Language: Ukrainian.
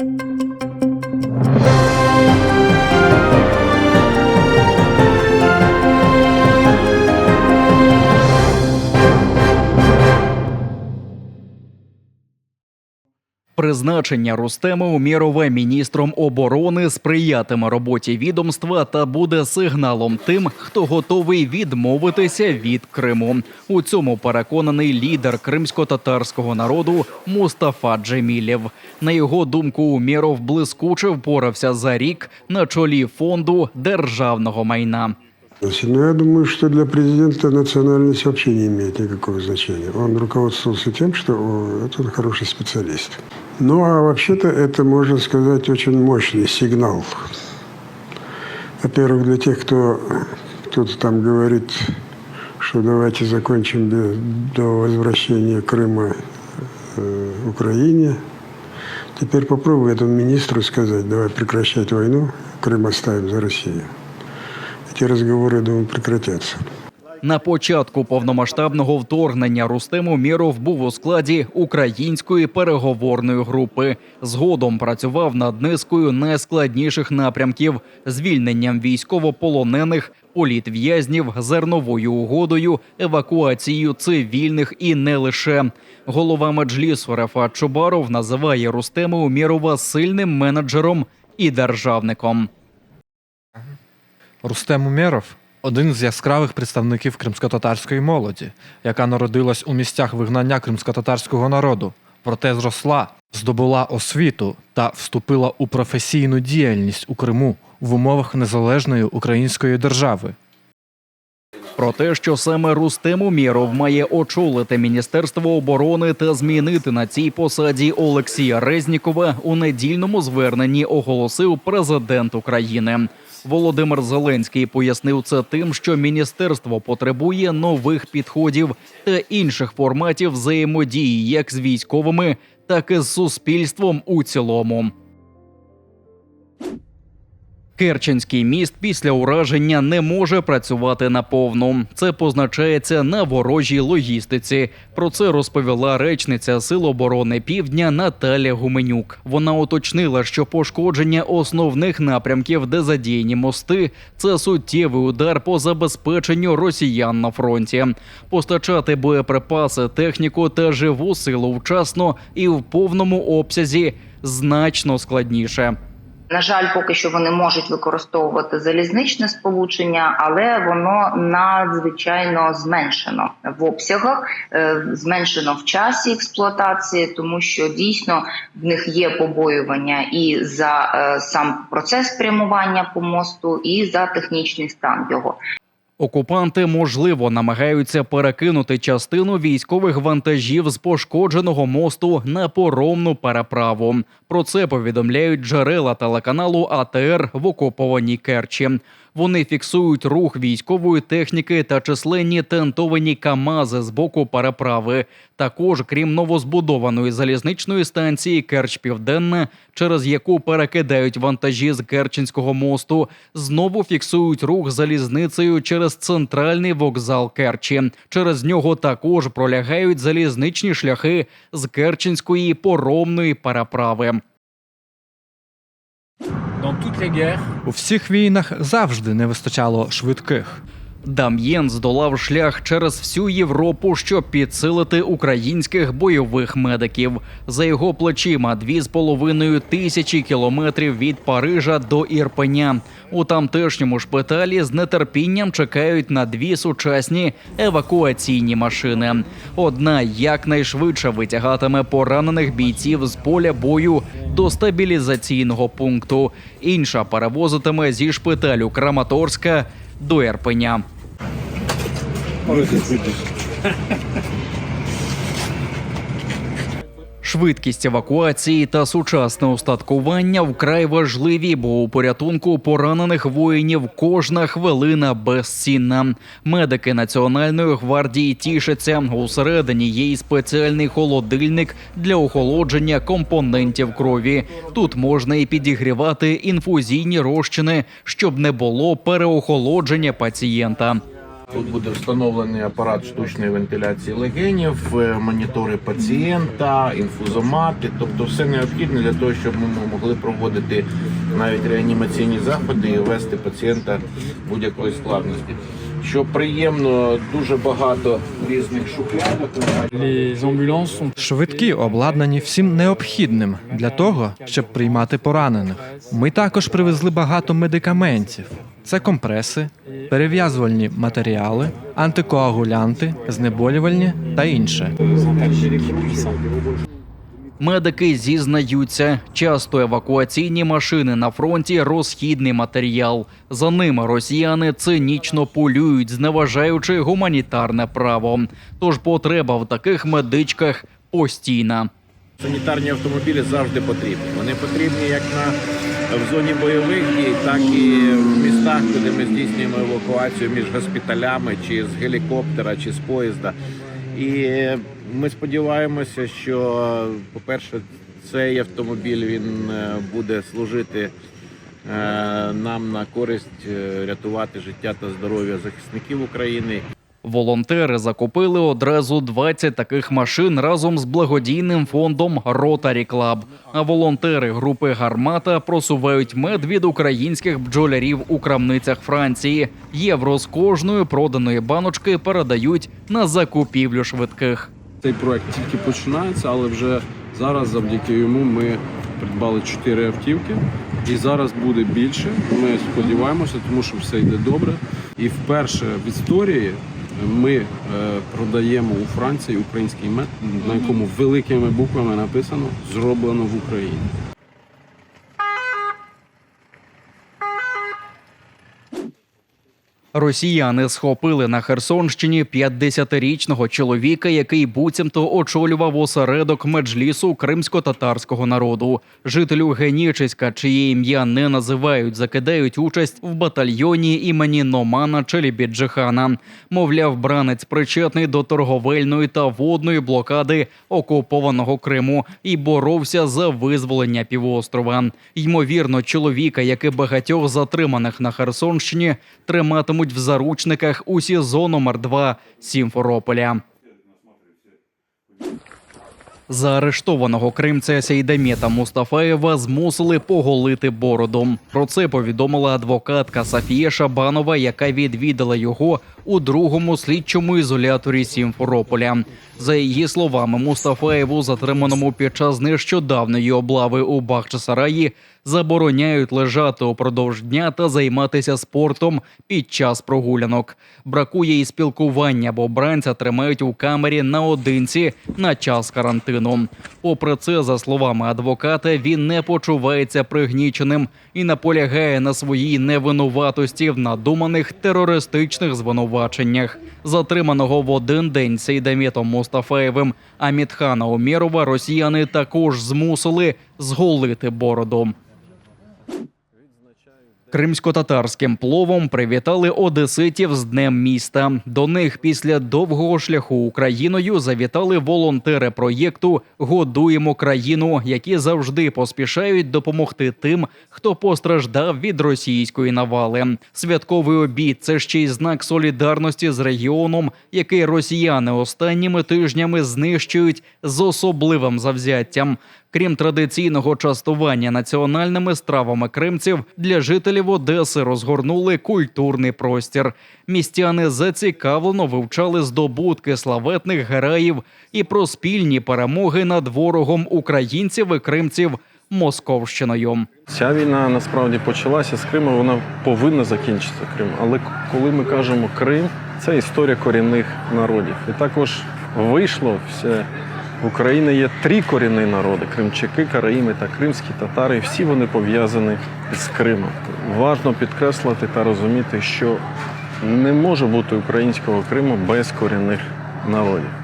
Thank you. Призначення Рустема Умєрова міністром оборони сприятиме роботі відомства та буде сигналом тим, хто готовий відмовитися від Криму. У цьому переконаний лідер кримсько-татарського народу Мустафа Джемілєв. На його думку, Умєров блискуче впорався за рік на чолі фонду державного майна. Ну, я думаю, что для президента национальность вообще не имеет никакого значения. Он руководствовался тем, что это хороший специалист. Ну, а вообще-то это, можно сказать, очень мощный сигнал. Во-первых, для тех, кто кто-то там говорит, что давайте закончим до возвращения Крыма э, Украине. Теперь попробуй этому министру сказать, давай прекращать войну, Крым оставим за Россию. Эти разговоры, я думаю, прекратятся. На початку повномасштабного вторгнення Рустем Умєров був у складі української переговорної групи. Згодом працював над низкою найскладніших напрямків: звільненням військовополонених, політв'язнів, зерновою угодою, евакуацією цивільних і не лише. Голова меджлісу Рафат Чубаров називає Рустема Умєрова сильним менеджером і державником. Рустем Умєров – один з яскравих представників кримсько-татарської молоді, яка народилась у місцях вигнання кримсько-татарського народу, проте зросла, здобула освіту та вступила у професійну діяльність у Криму в умовах незалежної української держави. Про те, що саме Рустем Умєров має очолити Міністерство оборони та змінити на цій посаді Олексія Резнікова, у недільному зверненні оголосив президент України. Володимир Зеленський пояснив це тим, що міністерство потребує нових підходів та інших форматів взаємодії як з військовими, так і з суспільством у цілому. Керченський міст після ураження не може працювати наповну. Це позначається на ворожій логістиці. Про це розповіла речниця Сил оборони Півдня Наталя Гуменюк. Вона уточнила, що пошкодження основних напрямків, де задіяні мости, це суттєвий удар по забезпеченню росіян на фронті. Постачати боєприпаси, техніку та живу силу вчасно і в повному обсязі значно складніше. На жаль, поки що вони можуть використовувати залізничне сполучення, але воно надзвичайно зменшено в обсягах, е, зменшено в часі експлуатації, тому що дійсно в них є побоювання і за е, сам процес прямування по мосту, і за технічний стан його. Окупанти можливо намагаються перекинути частину військових вантажів з пошкодженого мосту на поромну переправу. Про це повідомляють джерела телеканалу АТР в окупованій Керчі. Вони фіксують рух військової техніки та численні тентовані камази з боку переправи. Також, крім новозбудованої залізничної станції Керч Південна, через яку перекидають вантажі з Керченського мосту, знову фіксують рух залізницею через центральний вокзал Керчі. Через нього також пролягають залізничні шляхи з Керченської поромної переправи. У всіх війнах завжди не вистачало швидких. Дам'єн здолав шлях через всю Європу, щоб підсилити українських бойових медиків. За його плечима дві з половиною тисячі кілометрів від Парижа до Ірпеня. У тамтешньому шпиталі з нетерпінням чекають на дві сучасні евакуаційні машини. Одна якнайшвидше витягатиме поранених бійців з поля бою до стабілізаційного пункту. Інша перевозитиме зі шпиталю Краматорська до Ірпеня. Швидкість евакуації та сучасне устаткування вкрай важливі, бо у порятунку поранених воїнів кожна хвилина безцінна. Медики Національної гвардії тішаться. Усередині є й спеціальний холодильник для охолодження компонентів крові. Тут можна і підігрівати інфузійні розчини, щоб не було переохолодження пацієнта. Тут буде встановлений апарат штучної вентиляції легенів, е, монітори пацієнта, інфузомати, тобто все необхідне для того, щоб ми могли проводити навіть реанімаційні заходи і вести пацієнта будь-якої складності. Що приємно, дуже багато різних шухлядок. Швидкі обладнані всім необхідним для того, щоб приймати поранених. Ми також привезли багато медикаментів. Це компреси, перев'язувальні матеріали, антикоагулянти, знеболювальні та інше. Медики зізнаються, часто евакуаційні машини на фронті розхідний матеріал. За ними росіяни цинічно полюють, зневажаючи гуманітарне право. Тож потреба в таких медичках постійна. Санітарні автомобілі завжди потрібні. Вони потрібні як на в зоні бойових дій, так і в містах, куди ми здійснюємо евакуацію між госпіталями, чи з гелікоптера, чи з поїзда. І ми сподіваємося, що, по-перше, цей автомобіль він е, буде служити е, нам на користь е, рятувати життя та здоров'я захисників України. Волонтери закупили одразу 20 таких машин разом з благодійним фондом Rotary Club. А волонтери групи Гармата просувають мед від українських бджолярів у крамницях Франції. Євро з кожної проданої баночки передають на закупівлю швидких. Цей проект тільки починається, але вже зараз, завдяки йому, ми придбали чотири автівки, і зараз буде більше. Ми сподіваємося, тому що все йде добре. І вперше в історії ми е, продаємо у Франції український мед, на якому великими буквами написано зроблено в Україні. Росіяни схопили на Херсонщині 50-річного чоловіка, який буцімто очолював осередок меджлісу кримсько-татарського народу. Жителю Генічеська, чиє ім'я не називають, закидають участь в батальйоні імені Номана Челібіджихана. Мовляв, бранець причетний до торговельної та водної блокади окупованого Криму і боровся за визволення півострова. Ймовірно, чоловіка, як і багатьох затриманих на Херсонщині, триматимуть в заручниках у СІЗО номер 2 Сімферополя. Заарештованого кримця Сейдамєта Мустафаєва змусили поголити бороду. Про це повідомила адвокатка Сафія Шабанова, яка відвідала його у другому слідчому ізоляторі Сімферополя. За її словами, Мустафаєву, затриманому під час нещодавної облави у Бахчисараї, забороняють лежати упродовж дня та займатися спортом під час прогулянок. Бракує і спілкування, бо бранця тримають у камері наодинці на час карантину. Попри це, за словами адвоката, він не почувається пригніченим і наполягає на своїй невинуватості в надуманих терористичних звинуваченнях. Затриманого в один день Сейдамітом Мустафаєвим Амітхана Омірова росіяни також змусили зголити бороду. Кримсько-татарським пловом привітали одеситів з днем міста. До них після довгого шляху Україною завітали волонтери проєкту Годуємо країну, які завжди поспішають допомогти тим, хто постраждав від російської навали. Святковий обід це ще й знак солідарності з регіоном, який росіяни останніми тижнями знищують з особливим завзяттям. Крім традиційного частування національними стравами кримців, для жителів Одеси розгорнули культурний простір. Містяни зацікавлено вивчали здобутки славетних героїв і про спільні перемоги над ворогом українців і кримців Московщиною. Ця війна насправді почалася з Криму, вона повинна закінчитися Крим. Але коли ми кажемо Крим, це історія корінних народів. І також вийшло все. В Україні є три корінні народи: кримчаки, караїми та кримські татари. І всі вони пов'язані з Кримом. Важно підкреслити та розуміти, що не може бути українського Криму без корінних народів.